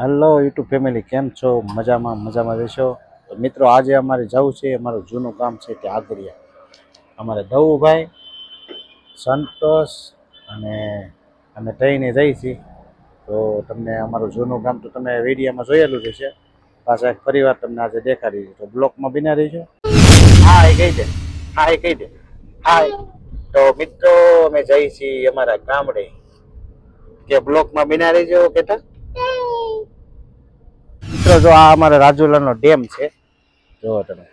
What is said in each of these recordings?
Hello YouTube family કેમ છો? મજામાં મજામાં રહેશો? તો મિત્રો, આજે અમારે જવું છે, અમારું જૂનું ગામ છે, તે આગરિયા અમારે દવુભાઈ, સંતોષ અને અમે ટ્રેને જઈ છીએ. તો તમને અમારું જૂનું ગામ તો તમે વિડીયામાં જોયેલું જ છે પાછા એક ફરીવાર તમને આજે દેખાડી તો બ્લોકમાં બિના રહીશો? હા, એ કહી દે. હા, એ કહી દે. હા તો મિત્રો, અમે જઈ છીએ અમારા ગામડે. કે બ્લોકમાં બિના રહીજો કેતા મિત્રો, જો આ અમારા રાજુલાનો ડેમ છે. જુઓ તમે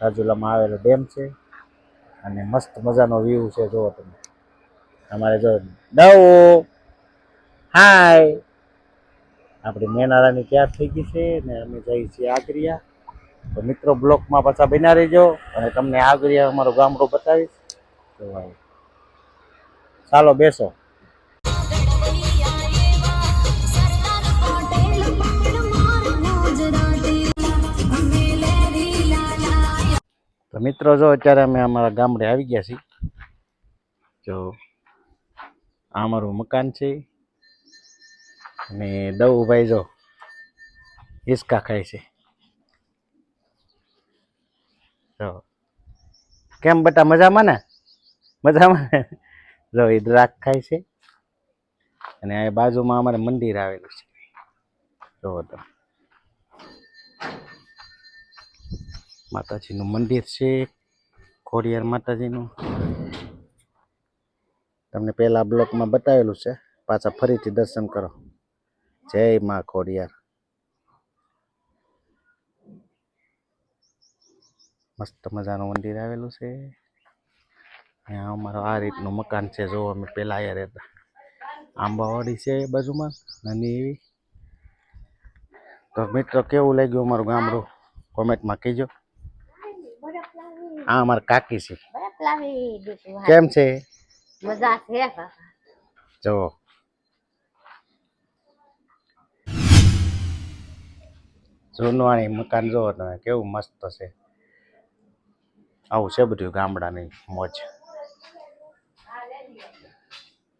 રાજુલામાં આવેલો ડેમ છે. અને મસ્ત મજાનો વ્યૂ છે જુઓ તમે. અમારે જો દવ હાય. આપણી મેનારાની તૈયાર થઈ ગઈ છે ને અમે જઈએ છીએ આગરિયા. તો મિત્રો, બ્લોકમાં પાછા બન્યા રહીજો અને તમને આગરિયા અમારું ગામડું બતાવીશ. ચાલો, બેસો. તો મિત્રો, જો અત્યારે અમે અમારા ગામડે આવી ગયા છીએ, જો આ અમારું મકાન છે અને દવુભાઈ જો હિસકા ખાય છે. જો કેમ બટા, મજામાં ને? મજામાં ને? જો એ દ્રાક ખાય છે અને આ બાજુમાં અમારે મંદિર આવેલું છે. જો તમે માતાજીનું મંદિર છે, ખોડિયાર માતાજીનું. તમને પહેલા બ્લોકમાં બતાવેલું છે, પાછા ફરીથી દર્શન કરો. જય મા ખોડિયાર. મસ્ત મજાનું મંદિર આવેલું છે. અહીંયા અમારું આ રીતનું મકાન છે જો અમે પહેલા અહીંયા રહેતા. આંબાવાડી છે બાજુમાં, નાની એવી. તો મિત્રો કેવું લાગ્યું અમારું ગામડું? કોમેન્ટમાં કહેજો. આ અમાર કાકી છે. કેમ છે? મજા છે જો. જૂનવાણી મકાન જુઓ તમે કેવું મસ્ત છે. આવું છે બધું ગામડાની મોજ.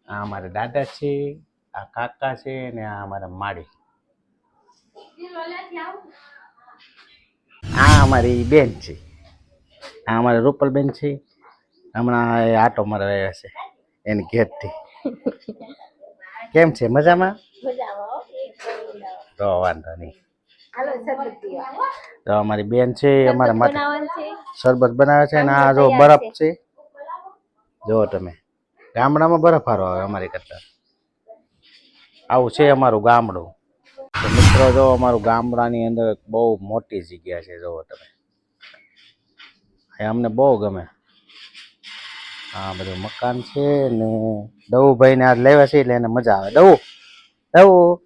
આ અમારા દાદા છે આ કાકા છે ને આ અમારા માડી. આ અમારી બેન છે. આ અમારે રૂપલબેન છે. હમણાં એ આટો મારે આવ્યા છે એની ઘેરથી. કેમ છે? મજામાં. તો વાંધો નહીં. તો અમારી બેન છે અમારા માટે શરબત બનાવે છે અને આ જો બરફ છે. જુઓ તમે. ગામડામાં બરફ હારો આવે અમારી કરતા. આવું છે અમારું ગામડું. મિત્રો જો અમારું ગામડાની અંદર બહુ મોટી જગ્યા છે જુઓ તમે. એ અમને બહુ ગમે. આ બધું મકાન છે ને દવુભાઈને આજ લેવા છે એટલે એને મજા આવે. દવું દવું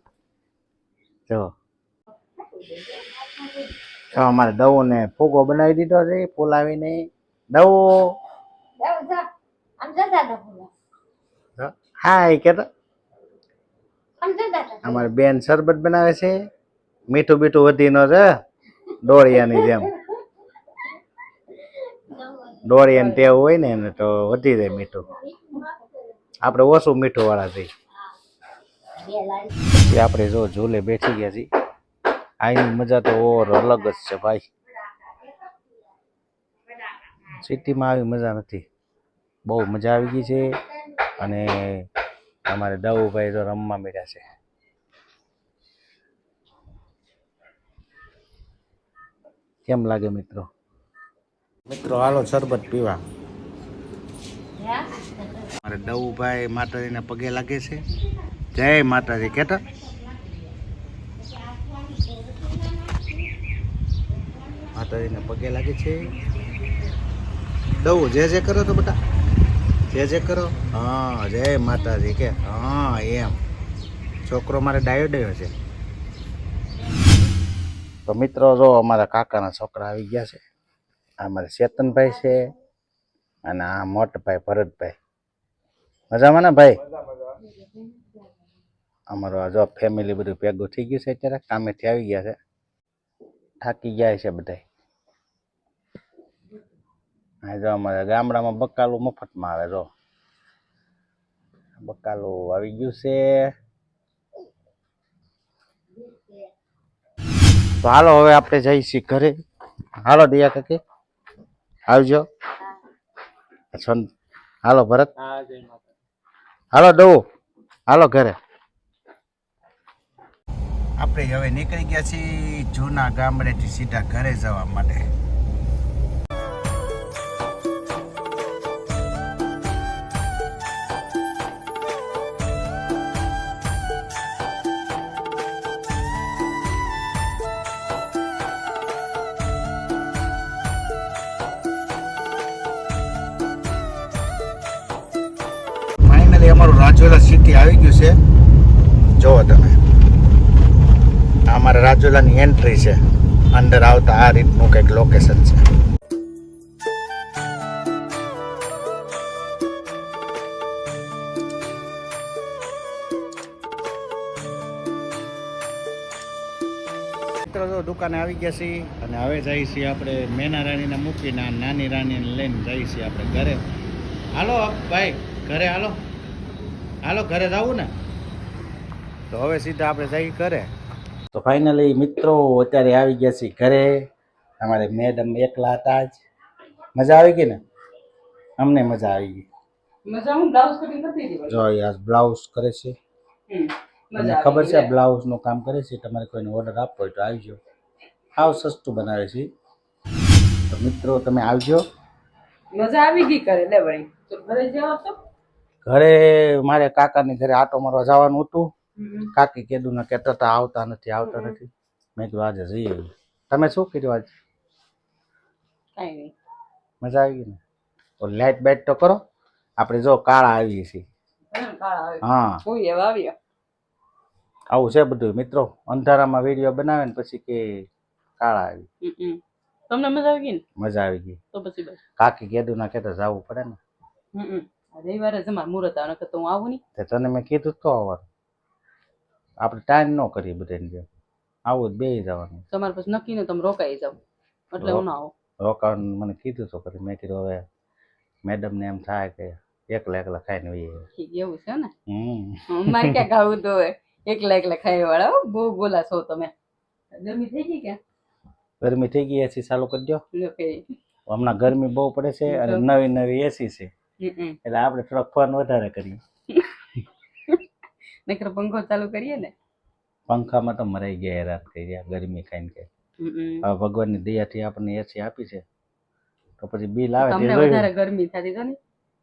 જો. તો અમારે દવું ને ફૂગો બનાવી દીધો છે ફૂલાવીને દવું એ હાય કેતો. અમારી બેન શરબત બનાવે છે. મીઠું બીઠું વધી ન છે દોડિયાની જેમ. ડોળિયાની ટેવ હોય ને એને તો વધી જાય મીઠું. આપણે ઓછું મીઠું વાળા પછી આપણે જો ઝૂલે બેઠી ગયા છીએ. આની મજા તો ઓર અલગ જ છે ભાઈ. સિટીમાં આવી મજા નથી. બહુ મજા આવી ગઈ છે. અને અમારે દવુભાઈ તો રમવા મળ્યા છે. કેમ લાગે મિત્રો? મિત્રો હાલો શરબત પીવા. મારે દવુભાઈ માતાજીના પગે લાગે છે. જય માતાજી કેતા? માતાજીના પગે લાગે છે. દવું જે જે કરો તો બેટા. જે જે કરો. હા જય માતાજી કે હા એમ. છોકરો મારે ડાયો ડાયો છે. તો મિત્રો જો અમારા કાકાના છોકરા આવી ગયા છે. આ મારા ચેતનભાઈ છે અને આ મોટભાઈ ભરતભાઈ. મજામાં ને ભાઈ? અમારું આ જો ફેમિલી બધું ભેગું થઈ ગયું છે અત્યારે, કામેથી આવી ગયા છે. થાકી ગયા છે બધા આ જો અમારે ગામડામાં બકાલું મફતમાં આવે જો. બકાલું આવી ગયું છે. તો હાલો હવે આપણે છીએ ઘરે. હાલો દિયા કાકી. આવજો. હાલો ભરત. હાલો ડો હાલો ઘરે. આપણે હવે નીકળી ગયા છીએ જૂના ગામડેથી સીધા ઘરે જવા માટે. ફાઇનલી અમારું રાજુલા સિટી આવી ગયું છે. જુઓ તમે. આ અમારા રાજુલાની એન્ટ્રી છે. અંદર આવતા આ રીતનું કંઈક લોકેશન છે. મિત્રો, જો દુકાને આવી ગયા છીએ અને હવે જઈએ છીએ આપણે મેના રાણીને મૂકીને નાની રાણીને લઈને જઈએ છીએ આપણે ઘરે. હાલો ભાઈ, ઘરે હાલો. હાલો ઘરે જવું ને? તો હવે સીધા આપણે જઈ ઘરે. તો ફાઇનલી મિત્રો અત્યારે આવી ગયા છીએ ઘરે. અમારે મેડમ એકલા હતા જ. મજા આવી ગઈ ને? અમને મજા આવી ગઈ. મજા હું બ્લાઉઝ કટિંગ કરતી હતી જો આ બ્લાઉઝ કરે છે. મને ખબર છે બ્લાઉઝનું કામ કરે છે તમારે કોઈને ઓર્ડર આપવો હોય તો આવજો. સાવ સસ્તું બનાવે છે. તો મિત્રો તમે આવજો. મજા આવી ગઈ કરે લે વળી તો ઘરે જેવો છો ઘરે મારે કાકાની ઘરે આટો મારવા જવાનું હતું. કાકી કીધું ને કહેતા હતા આવતા નથી આવતા નથી. મેં કીધું આજે જઈએ. તમે શું કર્યું આજે? મજા આવી ગઈ ને? તો લાઇટ બેટ તો કરો. આપણે જો કાળા આવીએ છીએ. હા. આવું છે બધું. મિત્રો અંધારામાં વીડિયો બનાવે ને પછી કે કાળા આવી. તમને મજા આવી ગઈ ને? મજા આવી ગઈ. તો પછી કાકી કેદુ ના કેતા જવું પડે ને? હમ, જ રવિવારે જમા મુહૂર્ત આવે નકર તો હું આવું નહીં. તે તને મેં કીધું તો આવવાનું આપણે ટાઈમ ન કરીએ બધાને જેમ. આવું જ બે જવાનું. તમારે પછી નક્કી ને તમે રોકાઈ જાવ એટલે હું ના આવું. રોકાણ મને કીધું તો કરી મેં કીધું હવે મેડમને એમ થાય કે એકલા એકલા ખાઈને આવે. એવું છે ને? હમ. મારે ક્યાં ખાવું તો એકલા એકલા ખાઈ વાળા બહુ બોલા છો તમે. ગરમી થઈ ગઈ કે ગરમી થઈ ગઈ એસી ચાલુ કરી દો હમણાં ગરમી બહુ પડે છે અને નવી નવી એસી છે. એટલે આપણે થોડોક ફોન વધારે કરીએ. નકર પંખો ચાલુ કરીએ ને? પંખામાં તો મરાઈ ગયા હેરાન રાત કરી રહ્યા ગરમી ખાઈને કે. હવે ભગવાનની દયાથી આપણને એસી આપી છે. તો પછી બિલ આવે તમને વધારે ગરમી થતી તો ને?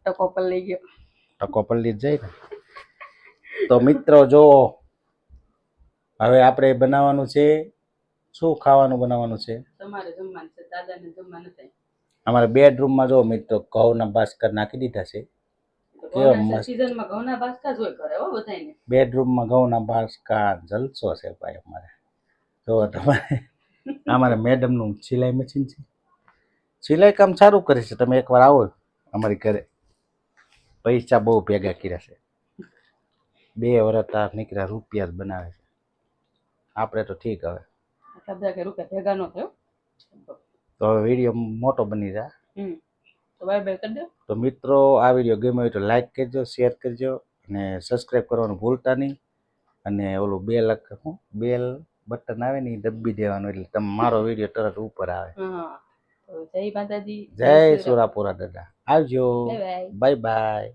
ટકો પર લઈ ગયો. ટકો પલ્લી જ જાય ને. તો મિત્રો જો હવે આપણે બનાવવાનું છે શું ખાવાનું બનાવવાનું છે? તમારે જમવાનું છે દાદાને જમવાનું નથી અમારે બેડરૂમમાં જો મિત્રો ઘઉંના બાસ્કર નાખી દીધા છે. કેવા મસ્ત. બેડરૂમમાં ઘઉંના બાસ્કા જલસો છે ભાઈ અમારે. જો તમારે અમારે મેડમનું સિલાઈ મશીન છે. સિલાઈ કામ સારું કરે છે. તમે એકવાર આવો અમારી ઘરે. પૈસા બહુ ભેગા કર્યા છે. બે વર્ષ આ નીકળ્યા રૂપિયા જ બનાવે છે. આપણે તો ઠીક હવે. ભેગા ન થયો તો હવે વીડિયો મોટો બની જાય. તો બાય બાય કરી દો. તો મિત્રો આ વીડિયો ગમ્યો હોય તો લાઈક કરજો શેર કરજો અને સબસ્ક્રાઈબ કરવાનું ભૂલતા નહીં. અને ઓલું બે લખ શું બેલ બટન આવે ને એ દબી દેવાનું એટલે તમે મારો વીડિયો તરત ઉપર આવે. હા જય માતાજી. જય સુરાપુરા દાદા. આવજો. Bye bye